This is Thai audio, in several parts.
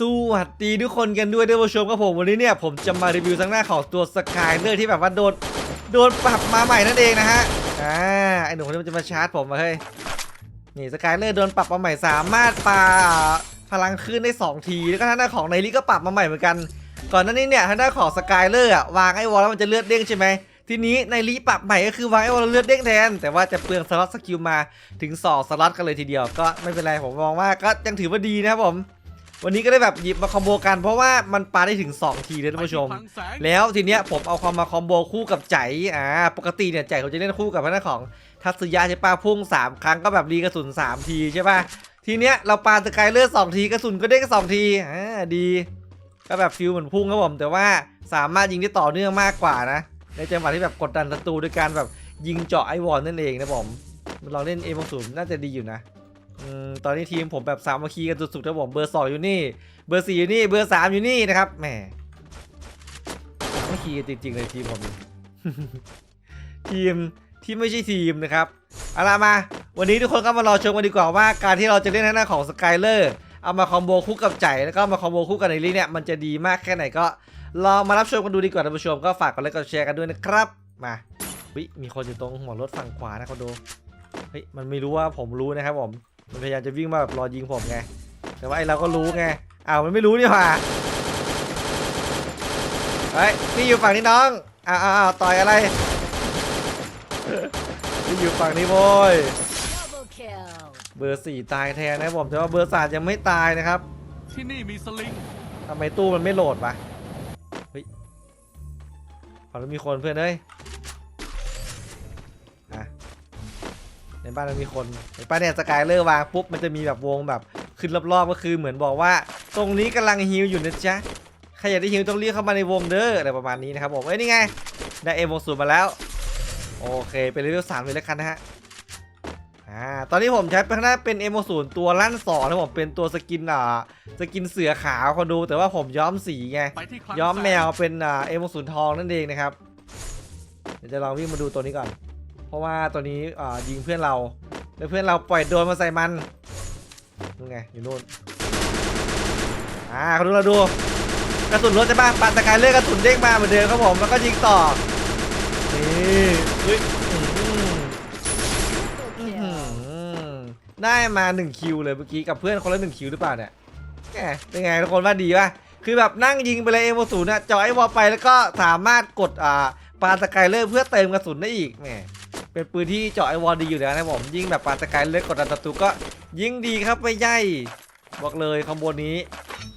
สวัสดีทุกคนกันด้วยท่านผู้ชมครับผมวันนี้เนี่ยผมจะมารีวิวทั้งหน้าของตัวสกายเลอร์ที่แบบว่าโดนโดนปรับมาใหม่นั่นเองนะฮะอ่าไอหนุ่มคนนี้มันจะมาชาร์จผมมาเฮ้ยนี่สกายเลอร์โดนปรับมาใหม่สามารถปาพลังขึ้นได้ 2 ทีแล้วก็ทางด้าของไนลี่ก็ปรับมาใหม่เหมือนกัน ก่อนหน้านี้เนี่ยทางด้าของสกายเลอร์อะวางไอ้วอลแล้วมันจะเลือดเด้งใช่ไหมทีนี้ไนลี่ปรับใหม่ก็คือวางไอ้วอลแล้วเลือดเด้งแทนแต่ว่าจะเปลืองสล็อตสกิลมาถึง2สล็อตกันเลยทีเดียวก็ไม่เป็นไรผมมองว่าก็ยังถือว่าดีนะครับผม วันนี้ก็ได้แบบหยิบมาคอมโบกันเพราะว่ามันปาได้ถึง 2 ทีเลยท่านผู้ชม แล้วทีเนี้ยผมเอาความมาคอมโบคู่กับใจอ่าปกติเนี่ยใจเขาจะเล่นคู่กับพนักของทัศยะใช่ป่ะพุ่ง 3 ครั้งก็แบบรีกระสุน 3 ทีใช่ป่ะทีเนี้ยเราปาสกายเลอร์2ทีกระสุนก็เด้ง2ทีอ่าดีก็แบบฟิลเหมือนพุ่งครับผม แต่ว่าสามารถยิงได้ต่อเนื่องมากกว่านะ ในจังหวะที่แบบกดดันศัตรูด้วยการแบบยิงเจาะไอวอลนั่นเองนะผมลองเล่นเอ็มศูนย์น่าจะดีอยู่นะ ตอนนี้ทีมผมแบบสามัคคีกันสุดๆนะผมเบอร์สองอยู่นี่ เบอร์สี่อยู่นี่ เบอร์สามอยู่นี่นะครับแหมไม่คีกันจริงๆเลยทีมผมทีมที่ไม่ใช่ทีมนะครับเอาละมา วันนี้ทุกคนก็มารอชมกันดีกว่าว่า การที่เราจะเล่นทางด้าของสกายเลอร์เอามาคอมโบคู่กับใจแล้วก็มาคอมโบคู่กับในลีเนี่ยมันจะดีมากแค่ไหนก็ลองมารับชมกันดูดีกว่าท่านผู้ชมก็ฝากกดไลค์กดแชร์กันด้วยนะครับมาวิมีคนอยู่ตรงหัวรถฝั่งขวานะเขาดูเฮ้ยมันไม่รู้ว่าผมรู้นะครับผม มันพยายามจะวิ่งมาแบบรอยิงผมไง แต่ว่าไอเราก็รู้ไงอ้าวมันไม่รู้นี่หว่าเฮ้ยนี่อยู่ฝั่งนี้น้องอ้าวอ้าวอ้าวต่อยอะไรนี่อยู่ฝั่งนี้โว้ย Double kill. เบอร์สี่ตายแทนนะครับผมแต่ว่าเบอร์สามยังไม่ตายนะครับ ที่นี่มีสลิงทำไมตู้มันไม่โหลดวะเฮ้ยฝั่งนู้นมีคนเพื่อนเอ้ย ในบ้านมันมีคนเห็นป้าเนี่ยสกายเลอร์วางปุ๊บมันจะมีแบบวงแบบขึ้นรอบๆก็คือเหมือนบอกว่า ตรงนี้กำลังฮิวอยู่นะจ๊ะใครอยากได้ฮิวต้องเรียกเข้ามาในวงเด้ออะไรประมาณนี้นะครับผมเอ้ยนี่ไงได้เอ็มวงสูรมาแล้ว โอเคเป็นเลเวลสามเลยแล้วกันนะฮะอ่าตอนนี้ผมใช้เป็นหน้าเป็นเอ็มศูนย์ตัวลั่นสองนะผมเป็นตัวสกินอ่าสกินเสือขาวคนดูแต่ว่าผมย้อมสีไงย้อมแมวเป็นอ่าเอ็มศูนย์ทองนั่นเองนะครับเดี๋ยวจะลองวิ่งมาดูตัวนี้ก่อน เพราะว่าตัวนี้ยิงเพื่อนเรา แล้วเพื่อนเราปล่อยโดนมาใส่มันนู่นไงอยู่นู่นอ่าเขาดูเราดูกระสุนรถใช่ปะปันตะกายเลือกกระสุนเด้งมาเหมือนเดิมครับผมแล้วก็ยิงต่อนี่เฮ้ยอื้อหือ Triple อื้อหื kill. อได้มา1คิวเลยเมื่อกี้กับเพื่อนคนละ1คิวหรือเปล่าเนี่ยแหมเป็นไงทุกคนว่าดีป่ะคือแบบนั่งยิงไปเลยเอ็มศูนย์น่ะจอไอวอลไปแล้วก็สามารถกดอ่าปาสกายเลอร์เพื่อเติมกระสุนได้อีกแหม เป็นปืนที่เจาะไอวอลดีอยู่แล้วนะผมยิงแบบปาสกายเลอร์กดดันศัตรูก็ยิงดีครับไม่ใหญ่บอกเลยคอมโบนี้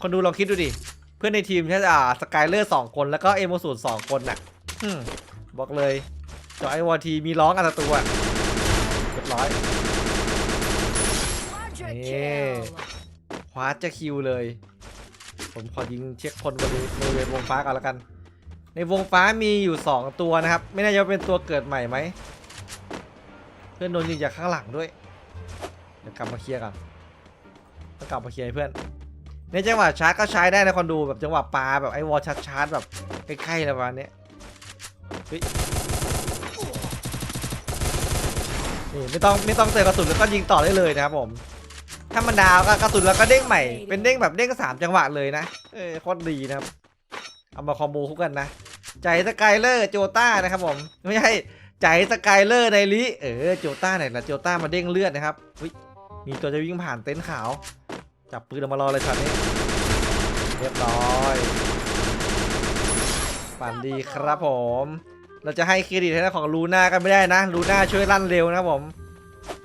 คนดูลองคิดดูดิ เพื่อนในทีมใช้อ่าสกายเลอร์สองคนแล้วก็เอ็มศูนสองคนน่ะบอกเลยเจาะไอวอลทีมีร้องอันศัตรูอะเรียบร้อย Quadra Yeah. kill. คว้าจะคิวเลย ผมขอยิงเช็คคนบริเวณวงฟ้าก่อนแล้วกัน ในวงฟ้ามีอยู่ 2 ตัวนะครับ ไม่น่าจะเป็นตัวเกิดใหม่ไหม เพื่อนโดนยิงจากข้างหลังด้วย เดี๋ยวกลับมาเคลียร์กันต้องกลับมาเคลียร์ให้เพื่อน ในจังหวะชาร์จก็ใช้ได้นะคนดูแบบจังหวะปลาแบบไอ้วอลชาร์จชาร์จแบบใกล้ๆอะไรประมาณนี้นี่ไม่ต้องไม่ต้องเตะกระสุนแล้วก็ยิงต่อได้เลยนะครับผม ถ้ามันดาวก็กระสุนแล้วก็เด้งใหม่ เป็นเด้งแบบเด้งสามจังหวะเลยนะ เออโคตรดีนะครับ เอามาคอมโบคู่กันนะ ใจสกายเลอร์โจต้านะครับผม ไม่ใช่ ใจสกายเลอร์ในลิเออโจต้าไหนละโจต้ามาเด้งเลือดนะครับอุ๊ยมีตัวจะวิ่งผ่านเต็นท์ขาว จับปืนออกมารอเลยช็อตนี้เรียบร้อยฝันดีครับผม เราจะให้เครดิตให้ของลูน่ากันไม่ได้นะลูน่าช่วยลั่นเร็วนะผม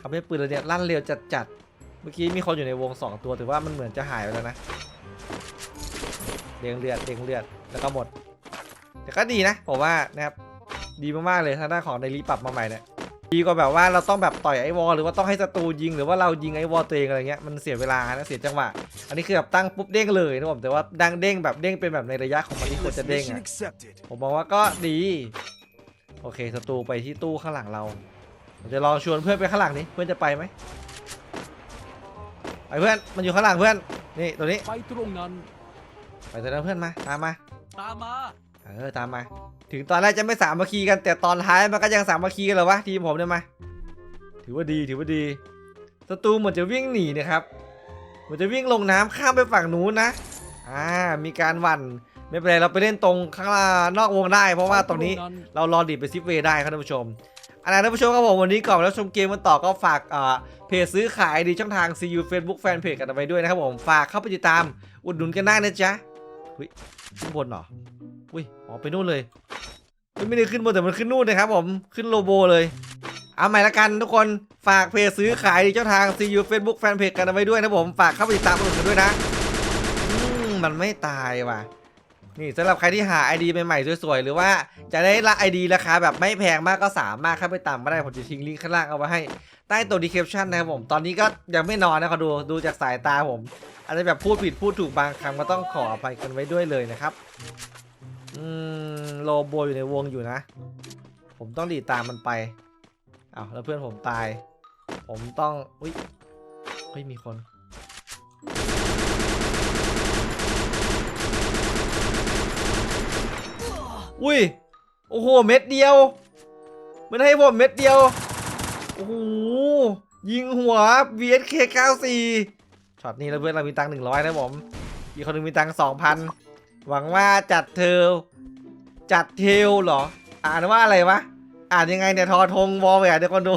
ทำให้ปืนเราเนี่ยลั่นเร็วจัดๆเมื่อกี้มีคนอยู่ในวง 2 ตัวแต่ว่ามันเหมือนจะหายไปแล้วนะเด้งเลือดเด้งเลือดแล้วก็หมด แต่ก็ดีนะผมว่านะครับ ดีมากๆเลยทางด้านของไดรีปรับมาใหม่เนี่ยดีกว่าแบบว่าเราต้องแบบต่อยไอวอลหรือว่าต้องให้ศัตรูยิงหรือว่าเรายิงไอวอลตัวเองอะไรเงี้ยมันเสียเวลานะเสียจังหวะ อันนี้คือแบบตั้งปุ๊บเด้งเลยนะผมแต่ว่าดังเด้งแบบเด้งเป็นแบบในระยะของมันที่ควรจะเด้ง Mission อะ accepted. ผมมองว่าก็ดี โอเคศัตรูไปที่ตู้ข้างหลังเราผมจะลองชวนเพื่อนไปข้างหลังนี้เพื่อนจะไปไหมไปเพื่อนมันอยู่ข้างหลังเพื่อนนี่ตัวนี้ไปตรงนั้นไปตัวนั้นเพื่อนมาตามมาตามมา เออตามมา ถึงตอนแรกจะไม่สามัคคีกันแต่ตอนท้ายมันก็ยังสามัคคีกันเหรอวะทีมผมเนี่ยมาถือว่าดีถือว่าดีศัตรูเหมือนจะวิ่งหนีนะครับเหมือนจะวิ่งลงน้ำข้ามไปฝั่งนู้นนะอ่ามีการหวั่นไม่เป็นไรเราไปเล่นตรงข้างล่างนอกวงได้ เพราะว่าตรงนี้เรารอดีดไปซิปเวย์ได้ครับท่านผู้ชมอันนั้นท่านผู้ชมครับผมวันนี้ก่อนแล้วชมเกมกันต่อก็ฝากเอ่อเพจซื้อขายดีช่องทาง CU Facebook Fanpage กันเอาไว้ด้วยนะครับผมฝากเข้าไปติดตาม อุดหนุนกันได้นะจ๊ะอุ้ยขึ้นบนเหรอ อุ้ยอ๋อไปนู่นเลยไม่ได้ขึ้นบนแต่มันขึ้นนู่นนะครับผมขึ้นโลโบเลยเอาใหม่ละกันทุกคนฝากเพจซื้อขายดีช่องทาง CU Facebook Fanpage กันเอาไว้ด้วยนะผมฝากเข้าไปติดตามกันด้วยนะอืมมันไม่ตายว่ะนี่สำหรับใครที่หา ID ใหม่ๆสวยๆ หรือว่าจะได้ละ ID ราคาแบบไม่แพงมากก็สามารถเข้าไปตามมาได้ ผมจะทิ้งลิงก์ข้างล่างเอาไว้ให้ใต้ตัว description นะครับผม ตอนนี้ก็ยังไม่นอนนะเขาดูดูจากสายตาผมอาจจะแบบพูดผิดพูดถูกบางคำก็ต้องขออภัยกันไว้ด้วยเลยนะครับ อืมโลโบอยู่ในวงอยู่นะ ผมต้องดีดตามมันไปอ้าวแล้วเพื่อนผมตาย ผมต้องอุ้ยเฮ้ยมีคนอุ้ย โอ้โห เม็ดเดียว มันให้ผมเม็ดเดียว โอ้โห ยิงหัว VSK 94ช็อตนี้แล้วเพื่อนเรามีตังค์100 นะผม อีกคนหนึงมีตังค์2,000 หวังว่าจัดเทลจัดเทลเหรอ อ่านว่าอะไรวะ อ่านยังไงเนี่ยทอทงวอลแหวนเดี๋ยวคนดู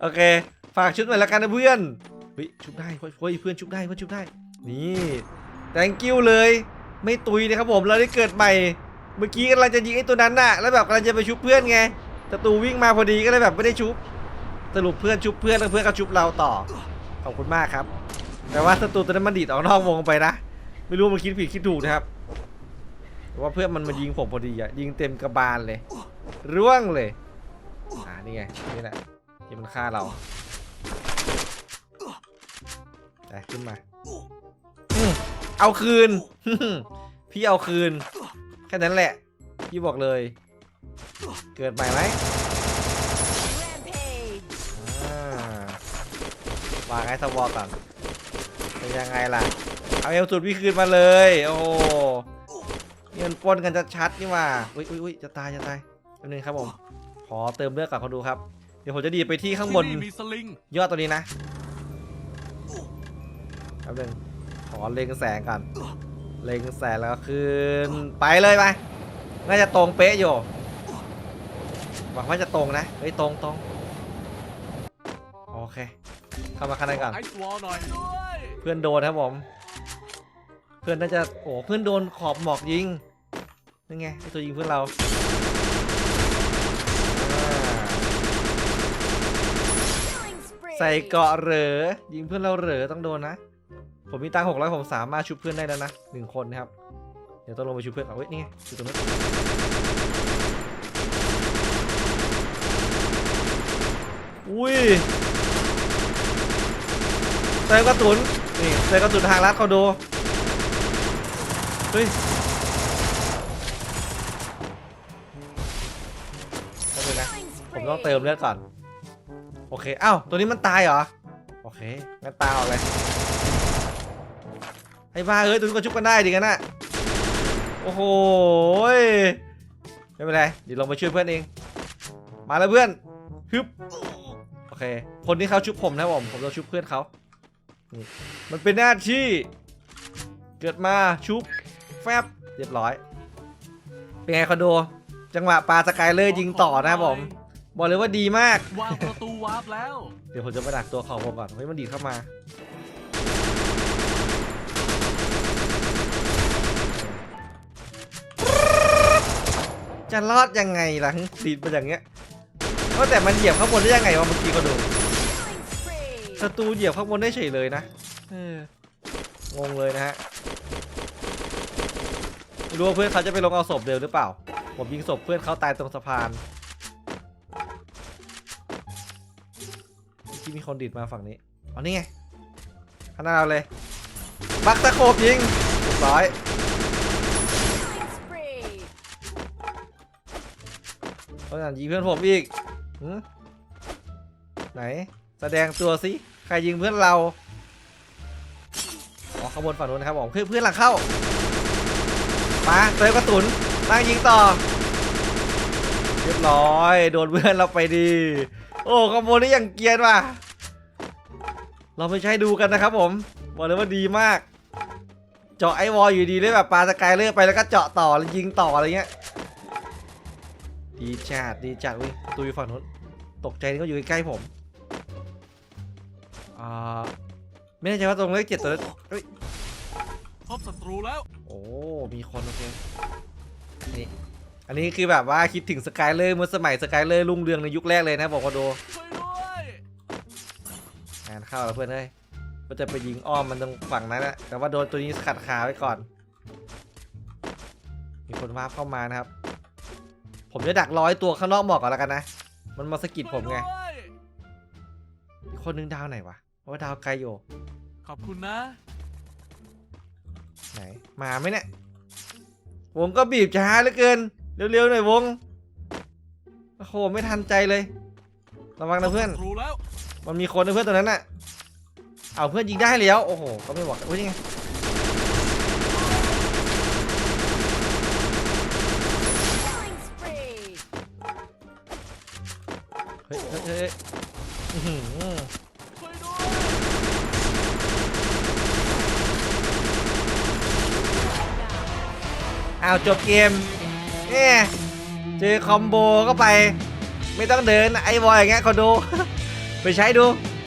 โอเค ฝากชุดหน่อยละกันนะเพื่อนเฮ้ยชุบได้เฮ้ยเพื่อนชุบได้เพื่อนชุบได้ นี่ thank you เลย ไม่ตุยนะครับผมเราได้เกิดใหม่ เมื่อกี้กำลังจะยิงไอ้ตัวนั้นน่ะ แล้วแบบกำลังจะไปชุบเพื่อนไงศัตรูวิ่งมาพอดีก็เลยแบบไม่ได้ชุบ สรุปเพื่อนชุบเพื่อนแล้วเพื่อนก็ชุบเราต่อ ขอบคุณมากครับ แต่ว่าศัตรูตัวนั้นมันดีดออกนอกวงไปนะ ไม่รู้มันคิดผิดคิดถูกนะครับแต่ว่าเพื่อนมันมายิงผมพอดีอะยิงเต็มกระบาลเลย ร่วงเลย อ่านี่ไง นี่แหละที่มันฆ่าเราไปขึ้นมาอืมเอาคืน พี่เอาคืน แค่นั้นแหละ พี่บอกเลย เกิดใหม่ไหม Rampage. อ่าวางไอ้สวอก่อนเป็นยังไงล่ะ เอาเอลสูตรพี่คืนมาเลย โอ้โหนี่มันป้นกันจะชัดนี่ว่าอุ้ยอุ้ยอุ้ยจะตายจะตายแป๊บนึงครับผม ขอเติมเลือดก่อนเขาดูครับ เดี๋ยวผมจะดีไปที่ข้างบนยอดตัวนี้นะแป๊บนึงขอเล็งแสงก่อนเล็งแสงแล้วคืนไปเลยไปน่าจะตรงเป๊ะอยู่หวังว่าจะตรงนะเฮ้ยตรงตรงโอเค เข้ามาข้างในก่อนเพื่อนโดนครับผม เพื่อนน่าจะโอ้เพื่อนโดนขอบหมอกยิงนี่ไงไอตัวยิงเพื่อนเราอ่า Killing spree. ใส่เกราะเหรอยิงเพื่อนเราเหรอต้องโดนนะ ผมมีตังหกร้อยผมสามารถชุบเพื่อนได้แล้วนะหนึ่งคนนะครับ เดี๋ยวต้องลงไปชุบเพื่อนเอาเว้ยนี่ไงชุบตรงนี้นอุ้ยเติมกระสุนนี่เติมกระสุนทางลัดเขาดู เฮ้ยแป๊บนึงนะ Killing ผมต้อง spree. เติมเลือดก่อน โอเคเอ้าตัวนี้มันตายเหรอ โอเคงั้นตายออกเลย ไอ้บ้าเอ้ย ตัวนี้ก็ชุบกันได้ดิกันน่ะ โอ้โหยไม่เป็นไร เดี๋ยวลงไปช่วยเพื่อนเอง มาแล้วเพื่อน ฮึบ โอเค คนที่เขาชุบผมนะผม ผมจะชุบเพื่อนเขานี่มันเป็นหน้าที่ เกิดมาชุบ แฟบเรียบร้อย เป็นไงคอนโด จังหวะปาสกายเลอร์ยิงต่อนะครับผม บอกเลยว่าดีมาก วางประตูวาร์ปแล้ว เดี๋ยวผมจะไปดักตัวเขาผมก่อนเฮ้ยมันดีดเข้ามา จะรอดยังไงล่ะดีดไปอย่างเงี้ยว่าแต่มันเหยียบข้างบนได้ยังไงวะเมื่อกี้ก็ดู Killing spree. ศัตรูเหยียบข้างบนได้เฉยเลยนะเอองงเลยนะฮะ ไม่รู้ว่าเพื่อนเขาจะไปลงเอาศพเดิมหรือเปล่า ผมยิงศพเพื่อนเขาตายตรงสะพานที่มีคนดีดมาฝั่งนี้อ๋อนี่ไงข้างหน้าเราเลยบักตะโขบยิงร้อยเพราะฉะนั้นยิงเพื่อนผมอีกหืมไหน แสดงตัวสิ ใครยิงเพื่อนเรา อ๋อข้างบนฝั่งนู้นนะครับผมเพื่อนเพื่อนหลังเข้า มาเติมกระสุนตั้งยิงต่อ เรียบร้อย โดนเพื่อนเราไปดี โอ้ขโมยนี่ยังเกียนว่ะ เราไม่ใช่ดูกันนะครับผม บอกเลยว่าดีมาก เจาะไอวอลอยู่ดีเลยแบบปลาสกายเลอร์ไปแล้วก็เจาะต่อแล้วยิงต่ออะไรเงี้ย ดีจัดดีจัดเว้ยตูอยู่ฝั่งนู้น ตกใจนี่ก็อยู่ใกล้ผมอ่าไม่แน่ใจว่าตรงเลขเจ็ดตัวนั้นเฮ้ย พบศัตรูแล้ว โอ้ มีคนโอเค นี่ อันนี้คือแบบว่าคิดถึงสกายเลอร์เมื่อสมัยสกายเลอร์รุ่งเรืองในยุคแรกเลยนะบอกว่าโดช่วยด้วยงานเข้าแล้วเพื่อนเอ้ยก็จะไปยิงอ้อมมันตรงฝั่งนั้นแหละแต่ว่าโดนตัวนี้ขัดขาไว้ก่อน มีคนวาร์ปเข้ามานะครับ ผมจะดักร้อยตัวข้างนอกหมอกก่อนแล้วกันนะ มันมาสะกิดผมไง ช่วยด้วยอีกคนนึงดาวไหนวะเพราะว่าดาวไกลอยู่ขอบคุณนะ ไหน มาไหมเนี่ยวงก็บีบช้าเหลือเกิน เร็วๆหน่อยวง โอ้โห ไม่ทันใจเลย ระวังนะเพื่อนศัตรูแล้วมันมีคนนะเพื่อนตัวนั้นน่ะ เอาเพื่อนยิงได้แล้ว โอ้โห ก็ไม่บอกอุ้ยยังไง Killing spree. เฮ้ยเฮ้ยเฮ้ยอื้อหือช่วยด้วย อาจบเกมเนี่ยเจอคอมโบก็ไป ไม่ต้องเดินไอ้บอยอย่างเงี้ยขอดู ไปใช้ดู